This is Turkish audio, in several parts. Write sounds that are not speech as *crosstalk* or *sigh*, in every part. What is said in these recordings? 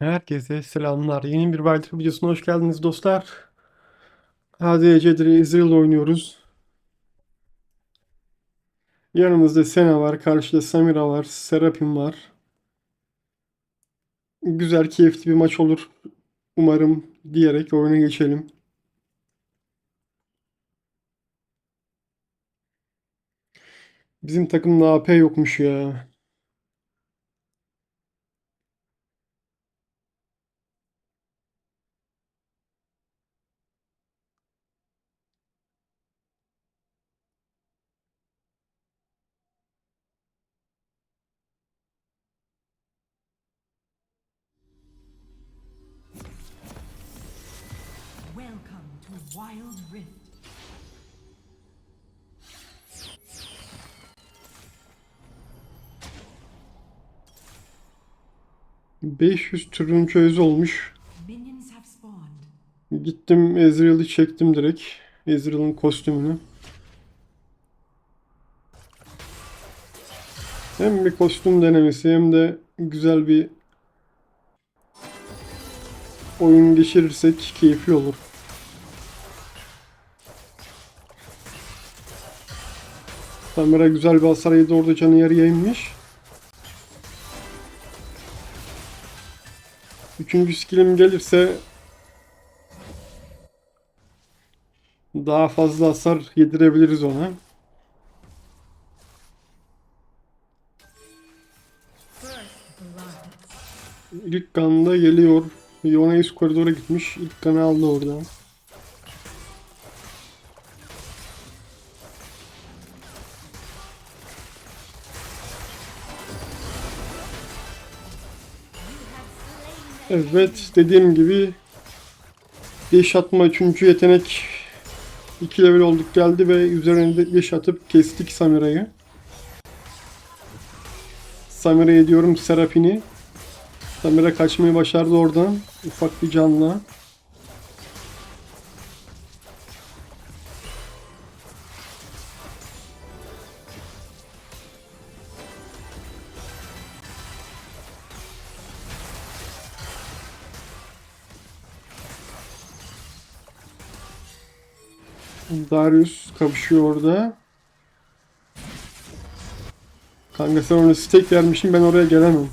Herkese selamlar. Yeni bir Wildcard videosuna hoş geldiniz dostlar. ADC'dir Ezreal oynuyoruz. Yanımızda Sena var, karşıda Samira var, Serapim var. Güzel, keyifli bir maç olur. Umarım diyerek oyuna geçelim. Bizim takımda AP yokmuş ya. Wild Rift. ...500 turuncu öz olmuş. Gittim Ezreal'ı çektim direkt. Ezreal'ın kostümünü. Hem bir kostüm denemesi hem de güzel bir oyun geçirirsek keyifli olur. Kamera güzel bir hasar yedi orada canı yarıya inmiş. Üçüncü skillim gelirse daha fazla hasar yedirebiliriz ona. İlk kan da geliyor. Yona üst koridora gitmiş. İlk kanı aldı orada. Evet dediğim gibi Deş atma 3. yetenek 2 level olduk geldi ve üzerine de deş atıp kestik Samira'yı. Samira'ya diyorum Serapini. Samira kaçmayı başardı oradan. Ufak bir canla. Darius kapışıyor orada. Kanka sen ona steak vermişsin ben oraya gelemem.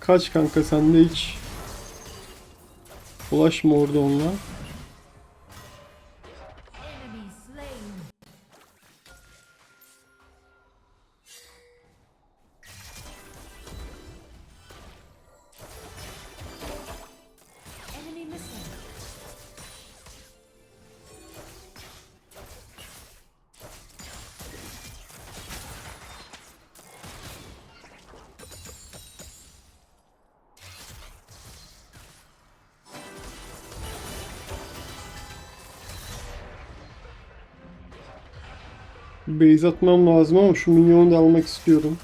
Kaç kanka sen de hiç ulaşma orada onunla. Base atmam lazım ama şu minyonu da almak istiyorum.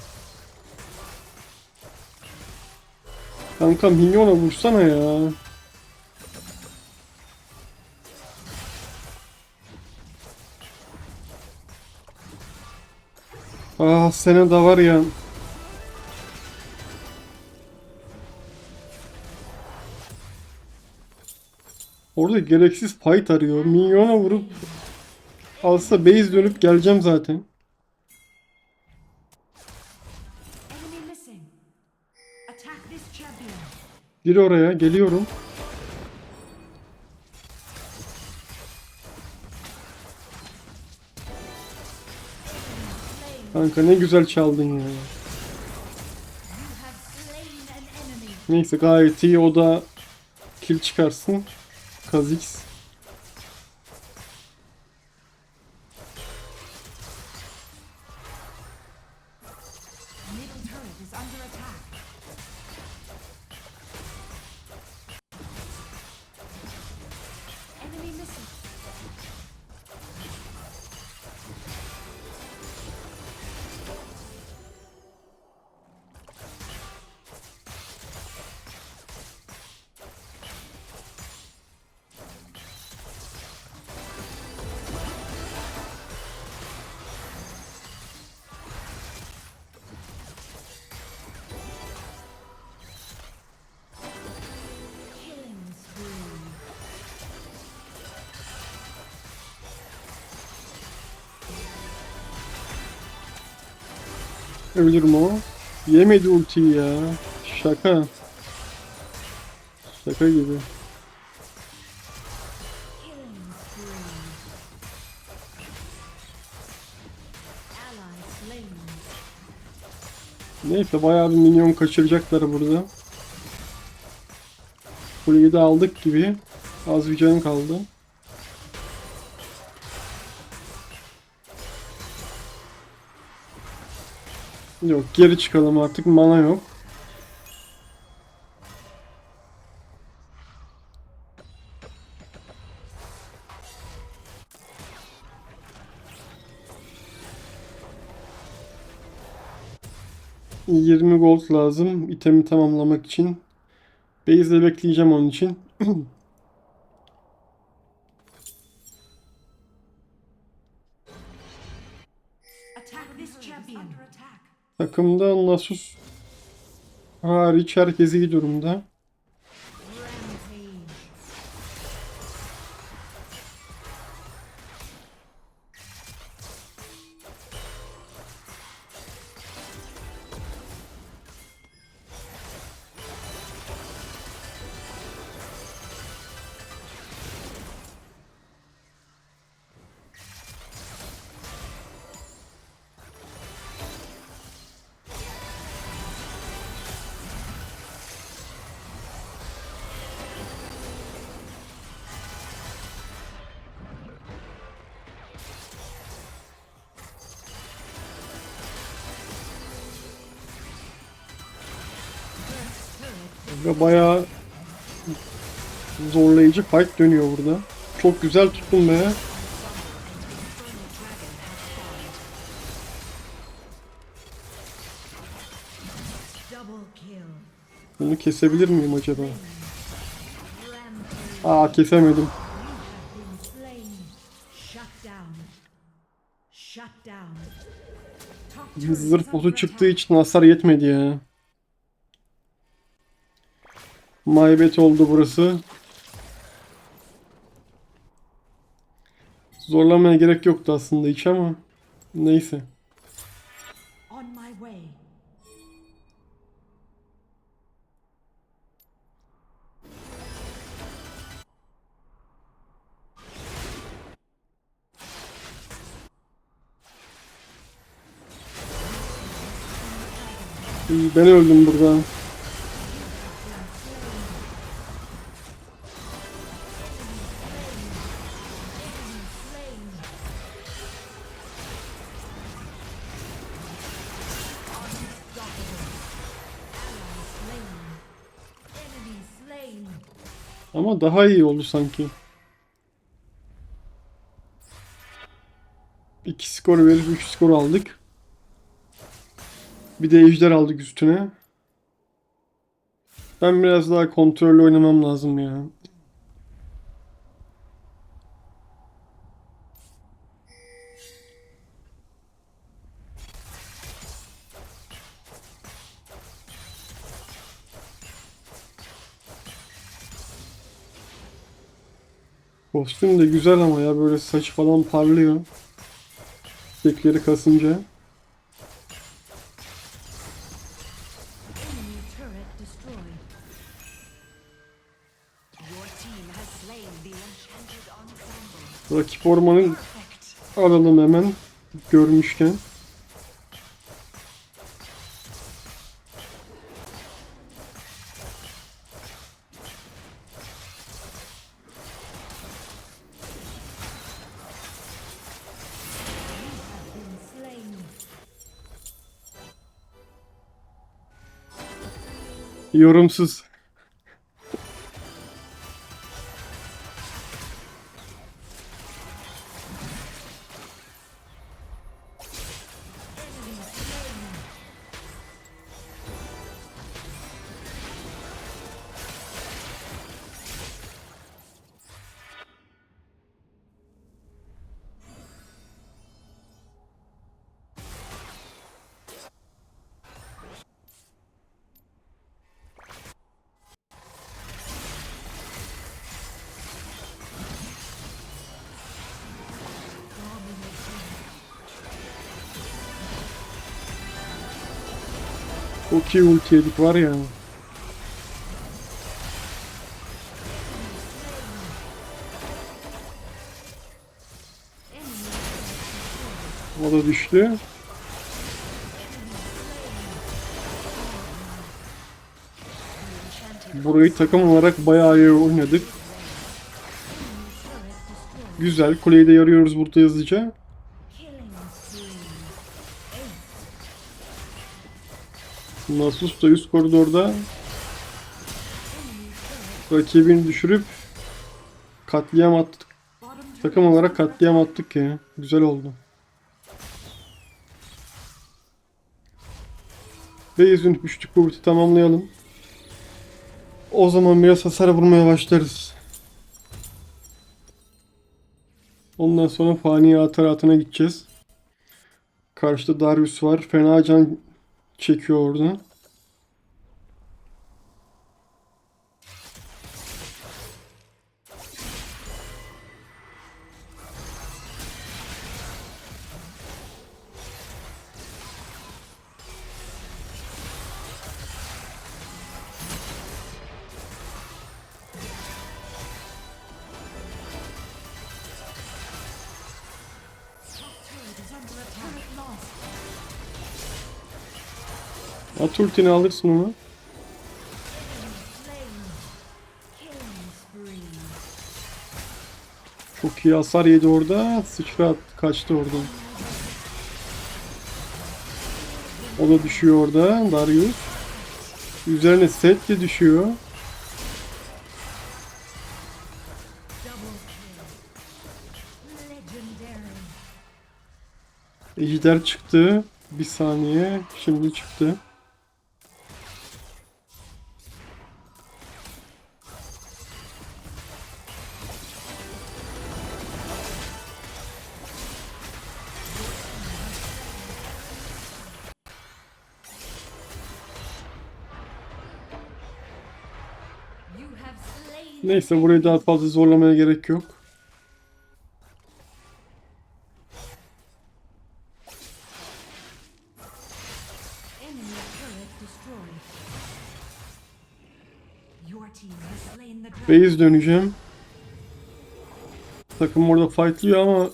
Kanka minyona vursana ya. Ah sene da var ya. Orada gereksiz fight arıyor. Minyona vurup alsa base dönüp geleceğim zaten. Gir oraya geliyorum. Kanka ne güzel çaldın ya. Neyse gayet iyi o da kill çıkarsın. Kha'Zix. Ölür mü o? Yemedi ultiyi ya. Şaka. Şaka gibi. Neyse bayağı bir minyon kaçıracaklar burada. Kuleyi de aldık gibi. Az bir canım kaldı. Yok geri çıkalım artık mana yok. ...20 gold lazım itemi tamamlamak için. Base'de bekleyeceğim onun için. *clears throat* Takımda Nasus hariç herkes iyi durumda. Ve bayağı zorlayıcı fight dönüyor burada. Çok güzel tuttum be. Bunu kesebilir miyim acaba? Aa kesemedim. Zırh botu çıktığı için hasar yetmedi ya. Maybet oldu burası. Zorlamaya gerek yoktu aslında hiç ama neyse. Ben öldüm burada. Ama daha iyi oldu sanki. İki skor verip üç skor aldık. Bir de ejder aldık üstüne. Ben biraz daha kontrollü oynamam lazım ya. Kostüm de güzel ama ya böyle saç falan parlıyor. Çiçekleri kasınca. Rakip ormanı alalım hemen görmüşken. Yorumsuz. Çok iyi ulti yedik var ya. O da düştü. Burayı takım olarak bayağı iyi oynadık. Güzel. Kuleyi de yarıyoruz burada hızlıca. Nasus da üst koridorda rakibini düşürüp katliam attık. Takım olarak katliam attık ya. Güzel oldu. Ve yüzün üçlük kuvveti tamamlayalım. O zaman biraz hasar vurmaya başlarız. Ondan sonra fani ataratına gideceğiz. Karşıda Darius var. Fena can çekiyor oradan. At ultini alırsın onu. Çok iyi hasar yedi orada. Sıçra kaçtı oradan. O da düşüyor orada. Darius. Üzerine set de düşüyor. Ejder çıktı. Bir saniye. Şimdi çıktı. Neyse burayı daha fazla zorlamaya gerek yok. Base döneceğim. Takım orada fightlıyor ama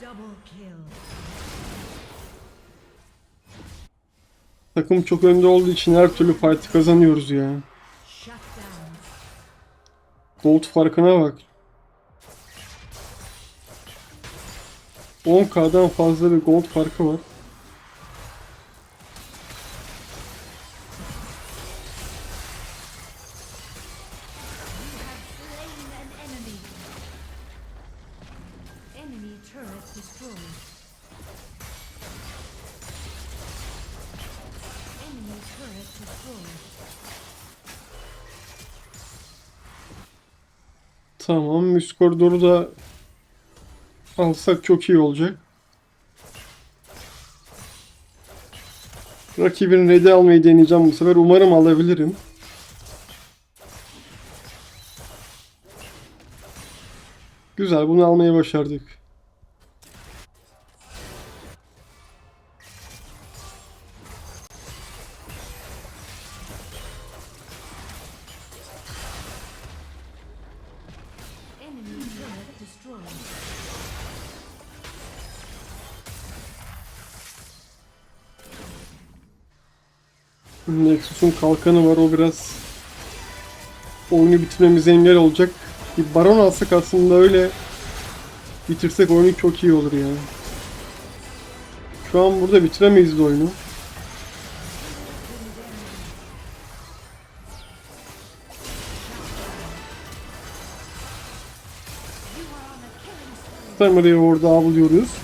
Double kill. Takım çok önde olduğu için her türlü fight kazanıyoruz ya. Gold farkına bak. 10k'dan fazla bir gold farkı var. Tamam üst koridoru da alsak çok iyi olacak. Rakibin red'i almayı deneyeceğim bu sefer. Umarım alabilirim. Güzel bunu almayı başardık. Nexus'un kalkanı var o biraz oyunu bitirmemize engel olacak. Bir baron alsak aslında öyle bitirsek oyunu çok iyi olur yani. Şu an burada bitiremeyiz de oyunu. Tamera'yı orada avlıyoruz.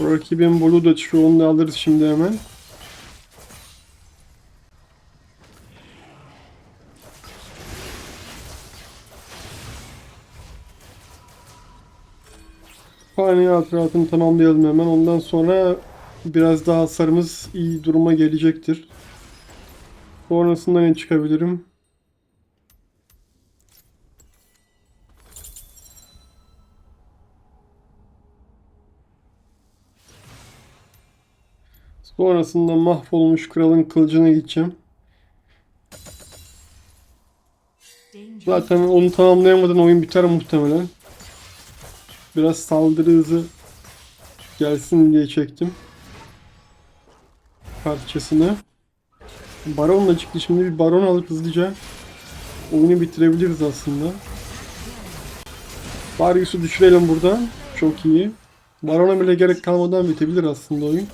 Rakibin Blue da çıkıyor. Onu da alırız şimdi hemen. Fani hatıratını tamamlayalım hemen. Ondan sonra biraz daha hasarımız iyi duruma gelecektir. Sonrasında ne çıkabilirim? Sonrasında mahvolmuş kralın kılıcına gideceğim. Zaten onu tamamlayamadan oyun biter muhtemelen. Biraz saldırı hızı gelsin diye çektim. Parçasını. Baron da çıktı. Şimdi bir baron alıp hızlıca oyunu bitirebiliriz aslında. Darius'u düşürelim buradan. Çok iyi. Baron'a bile gerek kalmadan bitebilir aslında oyun.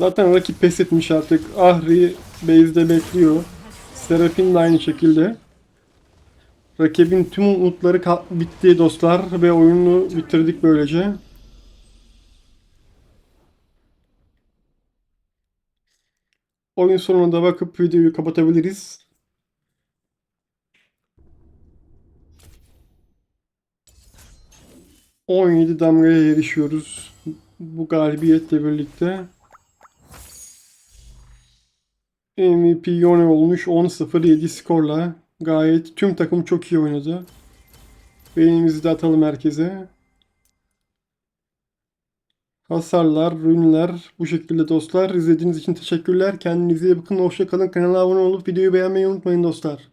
Zaten rakip pes etmiş artık. Ahri base'de bekliyor. Serafin de aynı şekilde. Rakibin tüm umutları bitti dostlar ve oyunu bitirdik böylece. Oyun sonuna da bakıp videoyu kapatabiliriz. ...17 damgaya erişiyoruz. Bu galibiyetle birlikte. MVP Yone olmuş 10-0-7 skorla. Gayet tüm takım çok iyi oynadı. Beğenimizi de atalım herkese. Hasarlar, rünler bu şekilde dostlar. İzlediğiniz için teşekkürler. Kendinize iyi bakın. Hoşça kalın. Kanala abone olup videoyu beğenmeyi unutmayın dostlar.